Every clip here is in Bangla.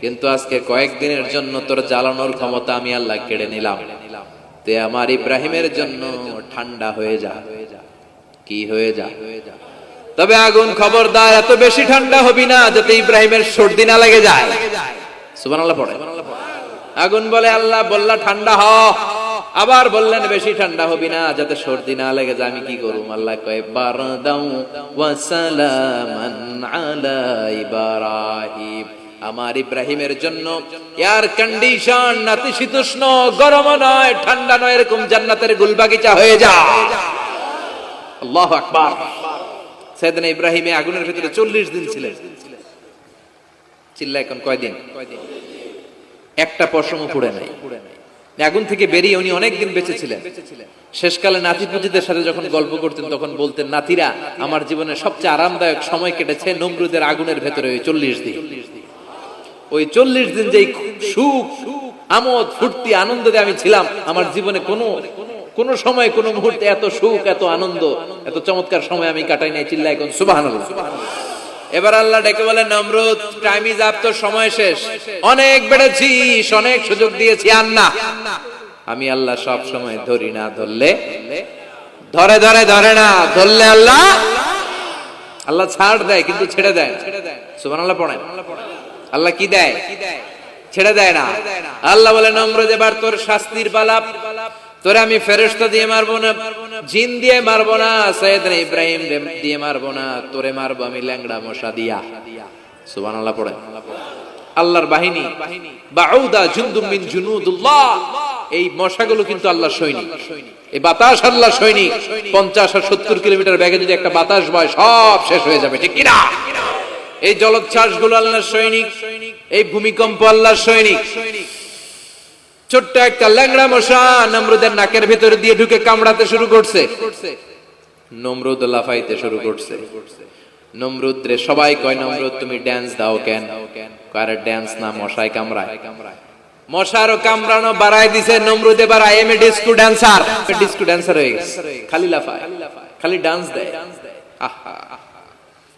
কিন্তু আজকে কয়েকদিনের জন্য তোর জ্বালানোর ক্ষমতা আমি আল্লাহ কেড়ে নিলাম। তে আমার ইব্রাহিমের জন্য ঠান্ডা হয়ে যা। কি হয়ে যা? তবে আগুন খবরদার, এত বেশি ঠান্ডা হবি না যাতে ইব্রাহিমের সর্দি না লেগে যায়। আগুন বলে, আল্লাহ, বললা ঠান্ডা হ। আবার বললেন, বেশি ঠান্ডা হবি না যাতে সর্দি না লেগে যায়, আমি কি করুম? আল্লাহ কয়, বারদাউ ওয়া সালামান আলা ইব্রাহিম। আমার ইব্রাহিমের জন্য এয়ার কন্ডিশন নাতিশীতোষ্ণ গরম নয়, ঠান্ডা নয়, এরকম জান্নাতের গুলবাগিচা হয়ে যা। আল্লাহু আকবার। সেদিন ইব্রাহিমে আগুনের ভিতরে চল্লিশ দিন ছিলেন। চিল্লা এখন কয়দিন? একটা পশম পুড়ে নাই। আগুন থেকে বেরিয়ে উনি অনেকদিন বেঁচে ছিলেন। শেষকালে নাতি পুতিদের সাথে যখন গল্প করতেন, তখন বলতেন, নাতিরা, আমার জীবনে সবচেয়ে আরামদায়ক সময় কেটেছে নমরুদের আগুনের ভেতরে ওই চল্লিশ দিন। ওই চল্লিশ দিন যেই সুখ, আমোদ, ফুর্তি, আনন্দে আমি ছিলাম, আমার জীবনে কোনো, কোন সময়, কোন মুহূর্তে এত সুখ, এত আনন্দ, এত চমৎকার সময় আমি কাটাই নাই চিল্লা এখন সুবাহ এবার আল্লাহ ডেকে বলে, নমরুদ টাইম ইজ আপ তোর সময় শেষ। অনেক বেড়েছিস অনেক সুযোগ দিয়েছি আর না আমি আল্লাহ সব সময় ধরি না, ধরলে? ধরে ধরে ধরে না, ধরলে আল্লাহ? আল্লাহ ছাড় দেয়, কিন্তু ছেড়ে দেয় আল্লাহ পড়েন। আল্লাহ কি দেয়? ছেড়ে দেয় না। আল্লাহ বলে নমরুদ এবার তোর শাস্তির পালাপ তোরে আমি ফেরেশতা দিয়ে মারবো না, জিন দিয়ে মারবো না সৈয়দনা ইব্রাহিম দিয়ে মারবো না, তোরে মারবো আমি ল্যাংড়া মশা দিয়া। সুবহানাল্লাহ পড়ে। আল্লাহর বাহিনী, বাউদা জুনদুম মিন জুনুদুল্লাহ। এই মশাগুলো কিন্তু আল্লাহর সৈনিক। এই বাতাস আল্লাহর সৈনিক। পঞ্চাশ আর সত্তর কিলোমিটার ব্যাগে যদি একটা বাতাস বয়, সব শেষ হয়ে যাবে, ঠিক কিনা? এই জলোচ্ছ্বাসগুলো আল্লাহর সৈনিক, এই ভূমিকম্প আল্লাহর সৈনিক। ছোট্ট একটা ল্যাংড়া মশা নমরুদের নাকের ভিতরে দিয়ে ঢুকে কামড়াতে শুরু করছে। নমরুদ লাফাইতে শুরু করছে। নমরুদ সবাই কয়, নমরুদ, তুমি ড্যান্স দাও কেন? কারে ড্যান্স না, মশাই কামড়ায়। মশারও কামড়ানো বাড়াই দিছে, নমরুদ এবার M A disco dancer disco dancer হয়ে গেছে। খালি লাফায়, খালি ডান্স দেয়। আহা।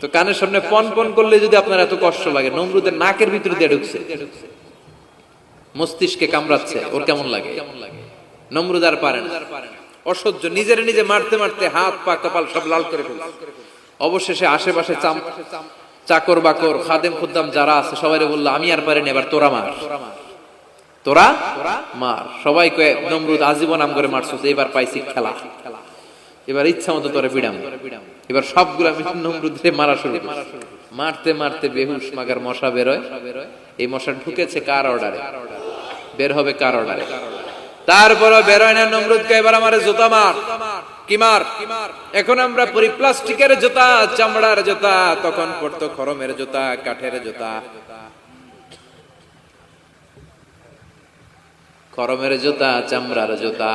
তো কানের সামনে পন পন করলে যদি আপনার এত কষ্ট লাগে, নমরুদের নাকের ভিতর দিয়ে ঢুকছে। মস্তিষ্কে কামড়াচ্ছে, ওর কেমন লাগে? নমরুদ আর পারে না। অসহ্য, নিজের নিজে মারতে মারতে হাত, পা, কপাল সব লাল করে ফেলছে। অবশেষে আশেপাশে চাম চাকর বাকর, খাদেম খুদ্দাম যারা আছে, সবাই বলল, আমি আর পারিনি এবার তোরা মার। তোরা মার। সবাই নমরুদ আজীবন নাম করে মারছো এবার পাইছি খেলা খেলা। এবার ইচ্ছা মতো তোরে বিড়াম। এবার সবগুলো আমি নমরুদে মারা শুরু। মারতে মারতে বেহুশ মাগার মশা বেরোয়। এই মশা ঢুকেছে কার অর্ডারে? বের হবে কার অর্ডারে? তারপরও বেরোয় না নমরুদকে, এবার আমার জুতা মার। কি মার? এখন আমরা পরি প্লাস্টিকের জুতা, চামড়ার জুতা, তখন পড়তো খরমের জুতা, কাঠের জুতা। খরমের জুতা, চামড়ার জুতা।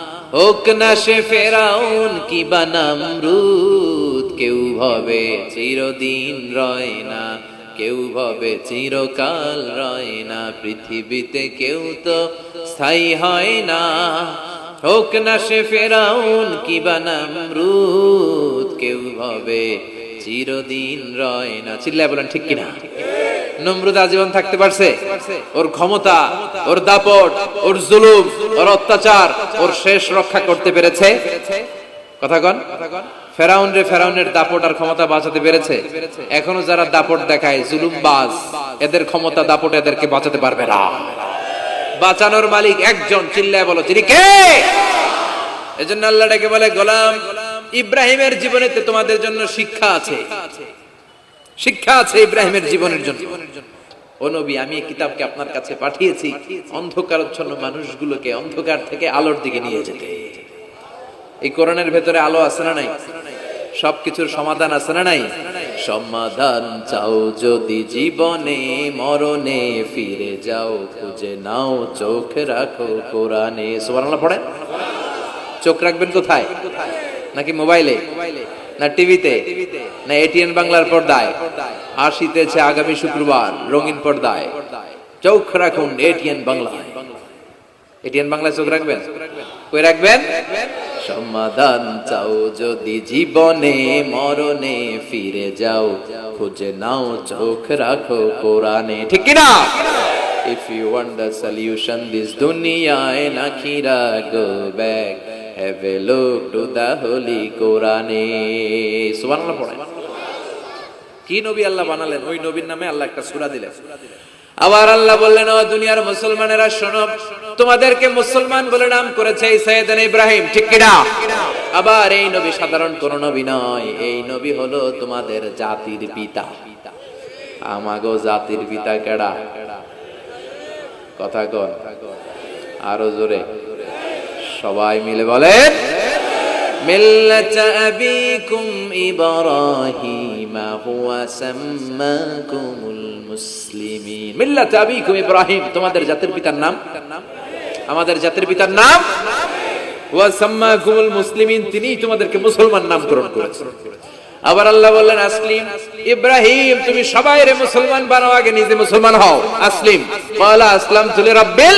হোক না সে ফেরাউন কি বানামরুদ কেউ ভাবে চিরদিন রয় না, কেউ ভাবে চিরকাল রয় না, পৃথিবীতে কেউ তো স্থায়ী হয় না। হোক না সে ফেরাউন কি বানামরুদ কেউ ভাবে চিরদিন রয় না। চিল্লায় বলেন, ঠিক কিনা? নমরুদ আজীবন থাকতে পারছে। ওর ক্ষমতা, ওর দাপট, ওর জুলুম, ওর অত্যাচার, ওর শেষ রক্ষা করতে পেরেছে। কথা কন। ফেরাউন রে ফেরাউনের দাপট আর ক্ষমতা বাঁচাতে পেরেছে। এখনও যারা দাপট দেখায় এদের ক্ষমতা, দাপট এদেরকে বাঁচাতে পারবে না। বাঁচানোর মালিক একজন, চিল্লায় বলো তিনি কে? এজন্য বলে, গোলাম, ইব্রাহিমের জীবনেতে তোমাদের জন্য শিক্ষা আছে। শিক্ষা আছে ইব্রাহিমের জীবনের জন্য। ও নবী, আমি এই কিতাবকে আপনার কাছে পাঠিয়েছি। অন্ধকারচ্ছন্ন মানুষগুলোকে অন্ধকার থেকে আলোর দিকে নিয়ে যেতে। এই কোরআনের ভেতরে আলো আছে না নাই? সবকিছুর সমাধান আছে না নাই? সমাধান চাও যদি জীবনে, মরণে ফিরে যাও, খুঁজে নাও, চোখ রাখো কোরআনে। সুবহানাল্লাহ পড়ে চোখ রাখবেন কোথায়? নাকি মোবাইলে মোবাইলে? না টিভিতে, না এটিএন বাংলার পর্দায় আসিতেছে আগামী শুক্রবার রঙিন পর্দায়। চোখ রাখুন এটিএন বাংলায়। এটিএন বাংলায় চোখ রাখবেন? কই রাখবেন? সমাধান চাও যদি জীবনে, মরণে ফিরে যাও, খুঁজে নাও, চোখ রাখো কোরআনে। ঠিক কি না If you want the solution, this dunya and akhira go back have a look to the holy Quran সুবহানাল্লাহ পড়ে কি নবী আল্লাহ বানালেন? ওই নবীর নামে আল্লাহ একটা সূরা দিলেন। আবার আল্লাহ বললেন, ও দুনিয়ার মুসলমানেরা, শোনো, তোমাদেরকে মুসলমান বলে নাম করেছে এই সৈয়দান ইব্রাহিম, ঠিক কি না আবার এই নবী সাধারণ কোন নবী নয়, এই নবী হলো তোমাদের জাতির পিতা। আমাগো জাতির পিতা কেডা? কথা কন। আরও জোরে। সবাই মিলে বলেন, মিল্লাত আবিকুম ইব্রাহিম হুয়া সাম্মাকুমুল মুসলিমিন। মিল্লাত আবিকুম ইব্রাহিম, তোমাদের জাতির পিতার নাম? আমাদের জাতির পিতার নাম? ওয়া সাম্মাকুমুল মুসলিমিন তিনি তোমাদেরকে মুসলমান নামকরণ করেছেন। আবার আল্লাহ বললেন, আসলিম, ইব্রাহিম, তুমি সবাই রে মুসলমান বানাও, আগে নিজে মুসলমান হও। আসলিম ক্বালা আসলাম তুলি রাব্বিল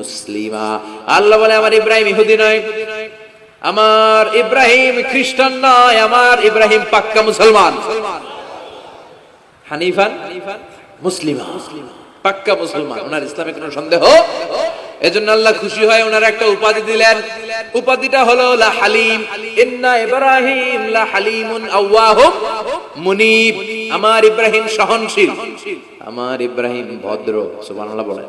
মুসলিমা। আল্লাহ বলে, আমার ইব্রাহিম ইহুদি নয়। আমার ইব্রাহিম খ্রিস্টান নয়। আমার ইব্রাহিম পাক্কা মুসলমান। হানিফান মুসলিমা। পাক্কা মুসলমান। ওনার ইসলামে কোনো সন্দেহ? এজন্য আল্লাহ খুশি হয় ওনার একটা উপাধি দিলেন। উপাধিটা হলো, লা হালিম। ইন্না ইব্রাহিম লা হালিমুন আওয়াহুম মুনিব। আমার ইব্রাহিম সহনশীল। আমার ইব্রাহিম ভদ্র, সুবহানাল্লাহ বলেন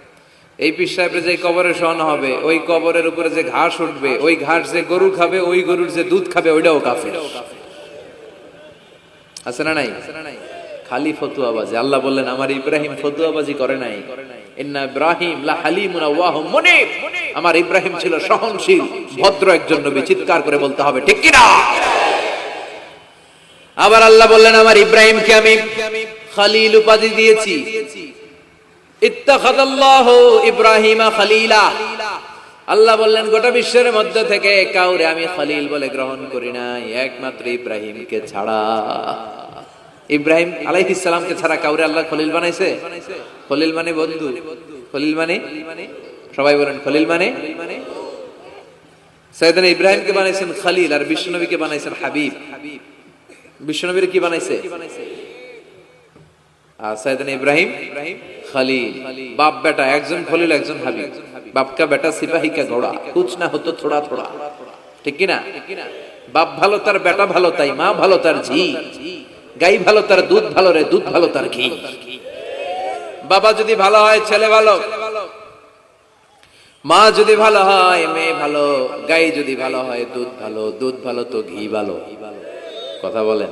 এই পিস সাহেবের যে কবরে শোয়ানো হবে, ওই কবরের উপরে যে ঘাস উঠবে, ওই ঘাস যে গরু খাবে, ওই গরুর যে দুধ খাবে, ওইটাও কাফের। আছে না নাই? খালি ফতুয়াবাজি আল্লাহ বললেন, আমার ইব্রাহিম ফতুয়াবাজি করে নাই। ইন্না ইব্রাহিম লা মুনিব। আমার ইব্রাহিম ছিল সহনশীল, ভদ্র একজন নবী। চিৎকার করে বলতে হবে, ঠিক কি না আবার আল্লাহ বললেন, আমার ইব্রাহিমকে আমি খালিল উপাধি দিয়েছি। ইত্তাখাদাল্লাহু ইব্রাহিমা খালিলা। আল্লাহ বললেন, গোটা বিশ্বের মধ্যে থেকে কাউরে আমি খলিল বলে গ্রহণ করি নাই, একমাত্র ইব্রাহিমকে ছাড়া। ইব্রাহিম আলাইহিস ছাড়া কাউরে আল্লাহ খলিল বানাইছে? খলিল মানে বন্ধু। খলিল মানে? সবাই বলেন, খলিল মানে? সৈয়দনা ইব্রাহিমকে বানাইছেন খলিল আর বিশ্বনবীকে বানাইছেন হাবিব। বিশ্বনবীর কি বানাইছে? আর সৈয়দনা ইব্রাহিম খলিল। বাপ বেটা, একজন খলিল, একজন হাবিব। বাপ কা বেটা সিপাহী কা ঘোড়া হতো থোড়া থোড়া। ঠিক কি না বাপ ভালো, তার বেটা ভালো, তাই মা ভালো, তার ঝি। গাই ভালো, তার দুধ ভালো রে, দুধ ভালো, তার ঘি। বাবা যদি ভালো হয়, ছেলে ভালো। মা যদি ভালো হয়, মেয়ে ভালো। গাই যদি ভালো হয়, দুধ ভালো। দুধ ভালো তো ঘি ভালো। কথা বলেন।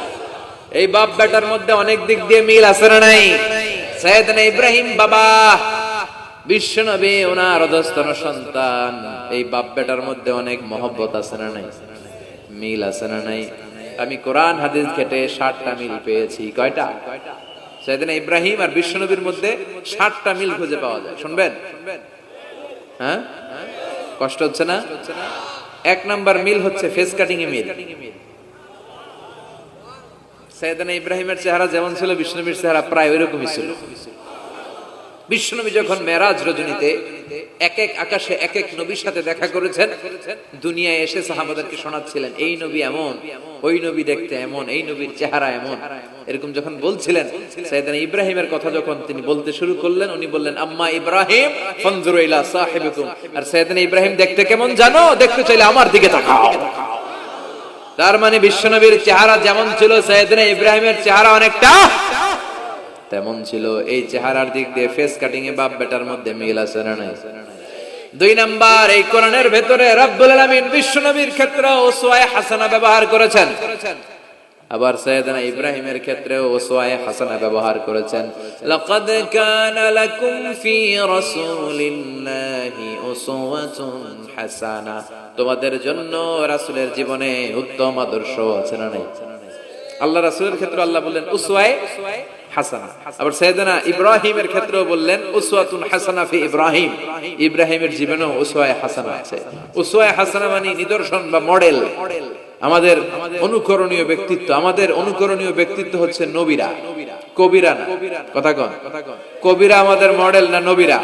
এই বাপ বেটার মধ্যে অনেক দিক দিয়ে মিল আছে না নাই? সৈয়দনা ইব্রাহিম বাবা বিশ্ব নবী ওনার অধস্তন সন্তান। এই বাপ বেটার মধ্যে অনেক মহব্বত আছে না নাই? মিল আছে না নাই? আমি কোরআন, হাদিস ঘেটে ষাটটা মিল পেয়েছি। কয়টা? সৈয়দনা ইব্রাহিম আর বিশ্ব নবীর মধ্যে ষাটটা মিল খুঁজে পাওয়া যায়। শুনবেন? হ্যাঁ? কষ্ট হচ্ছে না? এক নাম্বার মিল হচ্ছে ফেস কাটিং এ মিল। সৈয়দানা ইব্রাহিমের চেহারা যেমন ছিল বিষ্ণুবীর চেহারা প্রায় ওইরকমই ছিল। বিষ্ণুনবী যখন মেরাজ রজনীতে এক এক আকাশে এক এক নবীর সাথে দেখা করেছেন, দুনিয়ায় এসে সাহাবাদেরকে শোনাচ্ছিলেন, এই নবী এমন, ওই নবী দেখতে এমন, এই নবীর চেহারা এমন। এরকম যখন বলছিলেন সাইদানা ইব্রাহিমের কথা যখন তিনি বলতে শুরু করলেন, উনি বললেন, আম্মা ইব্রাহিম, ফনজুরু ইলা সাহিবিকুম। আর সাইদানা ইব্রাহিম, দেখতে কেমন জানো? দেখতে চাইলে আমার দিকে তাকাও। তার মানে বিশ্বনবীর চেহারা যেমন ছিল, সৈয়দনা ইব্রাহিমের চেহারা অনেকটা তেমন ছিল। এই চেহারার দিক দিয়ে ফেস কাটিং এ বাপ বেটার মধ্যে মিল আছে না নাই? দুই নাম্বার, এই কোরআনের ভেতরে রব্বুল আলামিন বিশ্বনবীর ক্ষেত্রে ওসওয়ায়ে হাসানা ব্যবহার করেছেন। আবার সৈয়দনা ইব্রাহিমের ক্ষেত্রে ওসওয়ায়ে হাসানা ব্যবহার করেছেন। লাকাদ কানা লাকুম ফি রাসূলিল্লাহি উসওয়াতুন হাসানা। তোমাদের জন্য রাসূলের জীবনে উত্তম আদর্শ আছে না নাই? আল্লাহ রাসূলের ক্ষেত্রে আল্লাহ বললেন, উসওয়ায়ে হাসানা। আবার সৈয়দনা ইব্রাহিমের ক্ষেত্রেও বললেন, উসওয়াতুন হাসানা ফি ইব্রাহিম। ইব্রাহিমের জীবনেও উসওয়ায়ে হাসানা আছে। উসওয়ায়ে হাসানা মানে নিদর্শন বা মডেল। আমাদের অনুকরণীয় ব্যক্তিত্ব, আমাদের অনুকরণীয় ব্যক্তিত্ব হচ্ছে নবীরা। কবিরা না। কথা কন। কবিরা আমাদের মডেল না নবীরা?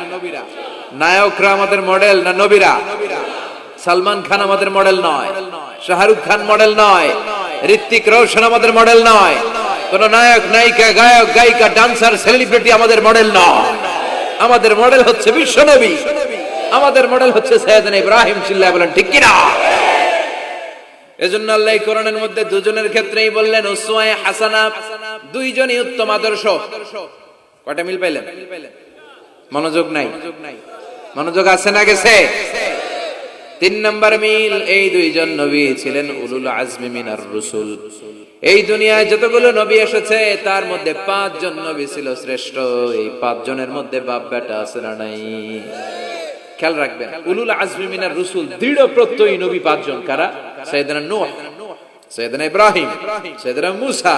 নায়করা আমাদের মডেল না নবীরা? সালমান খান আমাদের মডেল নয়। শাহরুখ খান মডেল নয়। ঋত্বিক রোশন আমাদের মডেল নয়। কোন নায়ক, নায়িকা, গায়ক, গায়িকা ডান্সার সেলিব্রিটি আমাদের মডেল নয়। আমাদের মডেল হচ্ছে বিশ্ব নবী। আমাদের মডেল হচ্ছে সৈয়দন ইব্রাহিম চিল্লাহ বলেন, ঠিক কিনা? এজন্য আল্লাহ কোরআনের মধ্যে দুজনের ক্ষেত্রেই বললেন, উসওয়ায়ে হাসানা, দুইজনই উত্তম আদর্শ। কয়টা মিল পাইলেন? মনোযোগ নাই। মনোযোগ আছে না গেছে? তিন নম্বর মিল, এই দুইজন নবী ছিলেন উলুল আজমি মিনার রসুল। এই দুনিয়ায় যতগুলো নবী এসেছে, তার মধ্যে পাঁচজন নবী ছিল শ্রেষ্ঠ। এই পাঁচজনের মধ্যে বাপ বেটা আছে না নাই? খেয়াল রাখবেন, উলুল আজমি মিনার রসুল দৃঢ় প্রত্যয়ী নবী পাঁচজন। কারা? সৈয়দনা নূহ সৈয়দনা ইব্রাহিম সৈয়দনা মুসা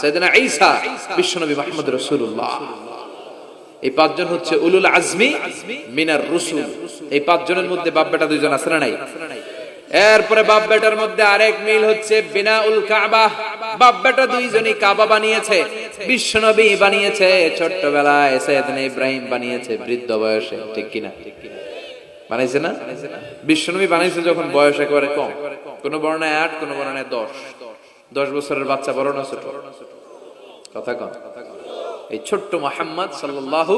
সৈয়দনা ঈসা বিশ্বনবী মুহাম্মদ রাসূলুল্লাহ। এই পাঁচজন হচ্ছে উলুল আজমি মিনার রসুল। এই পাঁচজনের মধ্যে বাপ বেটা দুইজন আছে না নাই? এরপরে বাপ বেটার মধ্যে আরেক মিল হচ্ছে বিনা উল কাবা। বাপ বেটা দুইজনই কাবা বানিয়েছে বিশ্বনবী বানিয়েছে, ছোট্টবেলায় সৈয়দনা ইব্রাহিম বানিয়েছে, বৃদ্ধ বয়সে, ঠিক কিনা? বানাইছে না? বিশ্বনবী বানাইছে যখন বয়স একেবারে কম। কোন বর্ণায় আট, কোন বর্ণায় দশ। দশ বছরের বাচ্চা বড় না ছোট? কথা কন। এই ছোট্ট মোহাম্মদ সাল্লাল্লাহু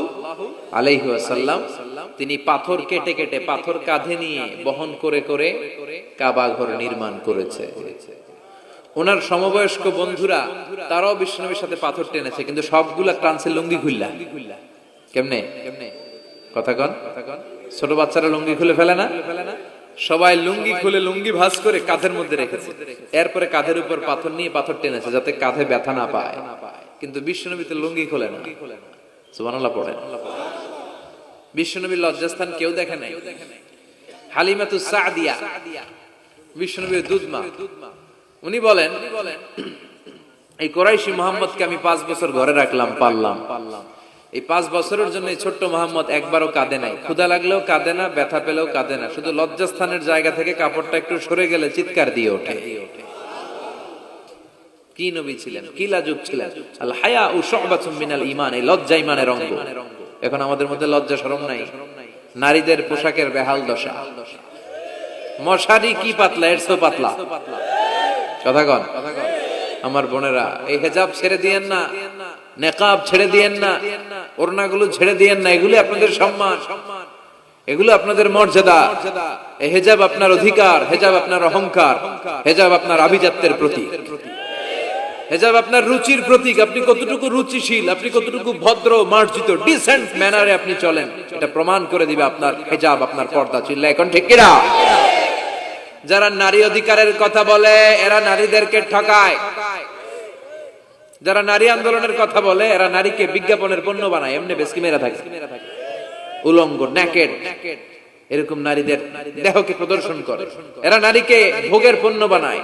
আলাইহি ওয়াসাল্লাম, তিনি পাথর কেটে কেটে পাথর কাঁধে নিয়ে বহন করে করে কাবা ঘর নির্মাণ করেছে। ওনার সমবয়স্ক বন্ধুরা, তারাও বিষ্ণবীর সাথে পাথর টেনেছে, কিন্তু সবগুলা ট্রান্সের লুঙ্গি খুললা। কেমনে? কেমনে কথা কন কথা কন। ছোট বাচ্চারা লুঙ্গি খুলে ফেলে না? সবাই লুঙ্গি খুলে লুঙ্গি ভাঁজ করে কাঁধের মধ্যে রেখেছে। এরপরে কাঁধের উপর পাথর নিয়ে পাথর টেনেছে যাতে কাঁধে ব্যথা না পায়। কিন্তু বিশ্বনবী তো লুঙ্গি খোলে না। পড়েন বিশ্বনবীর লজ্জাস্থান কেউ দেখে নাই। হালিমাতু সাদিয়া, বিশ্বনবীর দুধমা। উনি বলেন, এই কোরাইশি মোহাম্মদকে আমি পাঁচ বছর ঘরে রাখলাম পারলাম এই পাঁচ বছরের জন্য এই ছোট্ট মোহাম্মদ একবারও কাঁদে নাই। ক্ষুদা লাগলেও কাঁদে না, ব্যথা পেলেও কাঁদে না। শুধু লজ্জাস্থানের জায়গা থেকে কাপড়টা একটু সরে গেলে চিৎকার দিয়ে ওঠে। কি নবী ছিলেন? কি লাজুক ছিলেন? হায়া ও মিনাল ঈমান, এই লজ্জা ঈমানের অঙ্গ। এখন আমাদের মধ্যে লজ্জা নাই। নারীদের পোশাকের বেহাল দশা। মশারি কি পাতলা, এর চেয়েও পাতলা। কথা কন। আমার বোনেরা, এই হেজাব ছেড়ে দিয়েন না, নেকাব ছেড়ে দিয়েন না। ওড়নাগুলো ছেড়ে দিয়েন না, এগুলো আপনাদের সম্মান। এগুলো আপনাদের মর্যাদা। হেজাব আপনার অধিকার, হেজাব আপনার অহংকার, হেজাব আপনার আভিজাত্যের প্রতীক। হেজাব আপনার রুচির প্রতীক। আপনি কতটুকু রুচিশীল, আপনি কতটুকু ভদ্র, মার্জিত ডিসেন্ট ম্যানারে আপনি চলেন। এটা প্রমাণ করে দিবে আপনার হেজাব, আপনার পর্দা চিল্লা এখন ঠিক কিনা? যারা নারী অধিকারের কথা বলে, এরা নারীদেরকে ঠকায়। যারা নারী আন্দোলনের কথা বলে, এরা নারীকে বিজ্ঞাপনের পণ্য বানায়, এমনি বেশকি মেরা থাকে। উলঙ্গ ন্যাকেড এরকম নারীদের দেহকে প্রদর্শন করে। এরা নারীকে ভোগের পণ্য বানায়,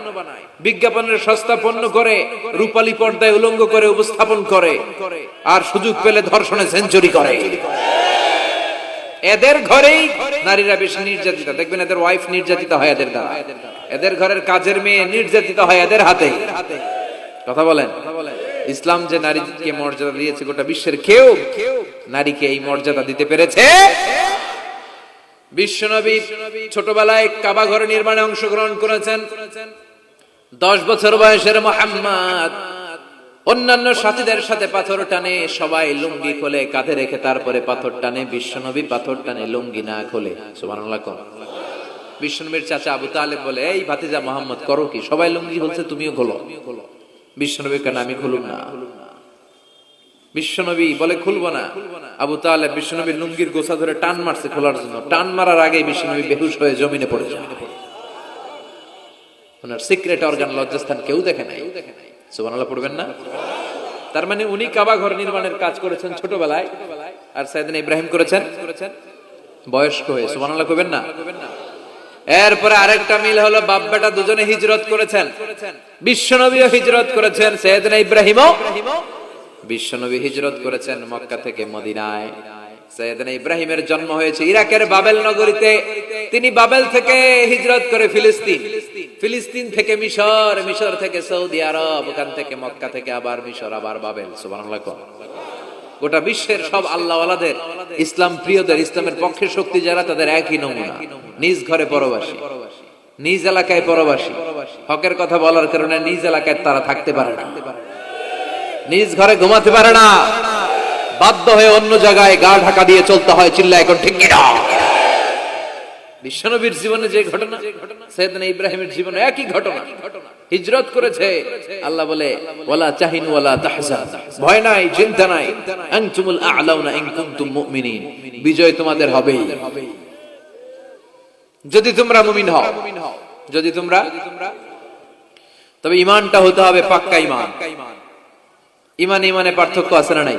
বিজ্ঞাপনের সস্তা পণ্য করে, রূপালী পর্দায় উলঙ্গ করে উপস্থাপন করে, আর সুযোগ পেলে ধর্ষণে সেঞ্চুরি করে। এদের ঘরেই নারীরা বেশি নির্যাতিত। দেখবেন এদের ওয়াইফ নির্যাতিত হয় এদের দ্বারা। এদের ঘরের কাজের মেয়ে নির্যাতিত হয় এদের হাতে। কথা বলেন? ইসলাম যে নারীকে মর্যাদা দিয়েছে গোটা বিশ্বের কেউ নারীকে এই মর্যাদা দিতে পেরেছে? বিশ্বনবী ছোটবেলায় কাবা ঘর নির্মাণে অংশগ্রহণ করেছেন। দশ বছর বয়সের মোহাম্মদ। অন্যান্য সাথীদের সাথে পাথর টানে সবাই লুঙ্গি খোলে, কাঁধে রেখে তারপরে পাথর টানে। বিশ্বনবী পাথর টানে, লুঙ্গি না খোলে। সুবহানাল্লাহ কোন। বিশ্বনবীর চাচা আবু তালেব বলে, এই ভাতিজা মোহাম্মদ, করো কি? সবাই লুঙ্গি হচ্ছে তুমিও খোলো। বিশ্বনবী কেন আমি খুলুম না। বিশ্বনবী বলে, খুলবো না। আবু তালেব বিশ্বনবীর লুঙ্গির গোছা ধরে টান মারছে খোলার জন্য। টান মারার আগে বিশ্বনবী বেহুশ হয়ে জমিনে পড়ে যায়। ওনার সিক্রেট অর্গান লজ্জাস্থান কেউ দেখে নাই। সুবহানাল্লাহ, পড়বেন না? তার মানে উনি কাবা ঘর নির্মাণের কাজ করেছেন ছোটবেলায়। আর সাইদিন ইব্রাহিম করেছেন? বয়স্ক হয়ে। সুবহানাল্লাহ কইবেন না? এরপরে আরেকটা মিল হলো বাপ বেটা দুজনে হিজরত করেছেন। বিশ্বনবীও হিজরত করেছেন, সৈয়দনা ইব্রাহিমও বিশ্বনবী হিজরত করেছেন মক্কা থেকে মদিনায়। ইব্রাহিমের জন্ম হয়েছে ইরাকের বাবেল নগরীতে। তিনি বাবেল থেকে হিজরত করে ফিলিস্তিন। ফিলিস্তিন থেকে মিশর মিশর থেকে সৌদি আরব, ওখান থেকে মক্কা থেকে আবার মিশর, আবার বাবেল। কোন। গোটা বিশ্বের সব আল্লাহওয়ালাদের, ইসলাম প্রিয়দের, ইসলামের পক্ষে শক্তি যারা, তাদের একই নমুনা। নিজ ঘরে পরবাসী, নিজ এলাকায় পরবাসী। হকের কথা বলার কারণে নিজ এলাকায় তারা থাকতে পারে না। নিজ ঘরে ঘুমাতে পারে না। বাধ্য হয়ে অন্য জায়গায় গা ঢাকা দিয়ে চলতে হয় চিল্লা এখন ঠিক কিনা? বিশ্বনবীর জীবনে যে ঘটনা, সৈয়দনা ইব্রাহিমের জীবনে একই ঘটনা। হিজরত করেছে। আল্লাহ বলে, ওয়ালা চাহিন ওয়ালা তাহজান। ভয় নাই, চিন্তা নাই। আনতুমুল আ'লাউনা ইন কুনতুম মুমিনিন। বিজয় তোমাদের হবেই। যদি তোমরা মুমিন হও, যদি তোমরা, তবে ইমানটা হতে হবে পাক্কা ইমান ইমান ইমানে পার্থক্য আছে না নাই?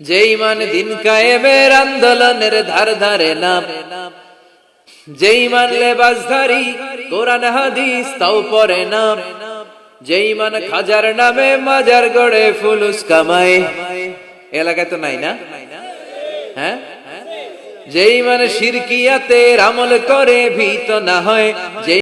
যেই মান দিন কায়েমের আন্দোলনের ধার ধারে নাম যেই মান লেবাসধারী কোরআন, হাদিস তাও পরে নাম যেই মান খাজার নামে মাজার গড়ে ফুলুস কামায় এলাকায় তো নাই না? হ্যাঁ? যেই মানে শিরকিয়াতে আমল করে ভীত না হয় যেই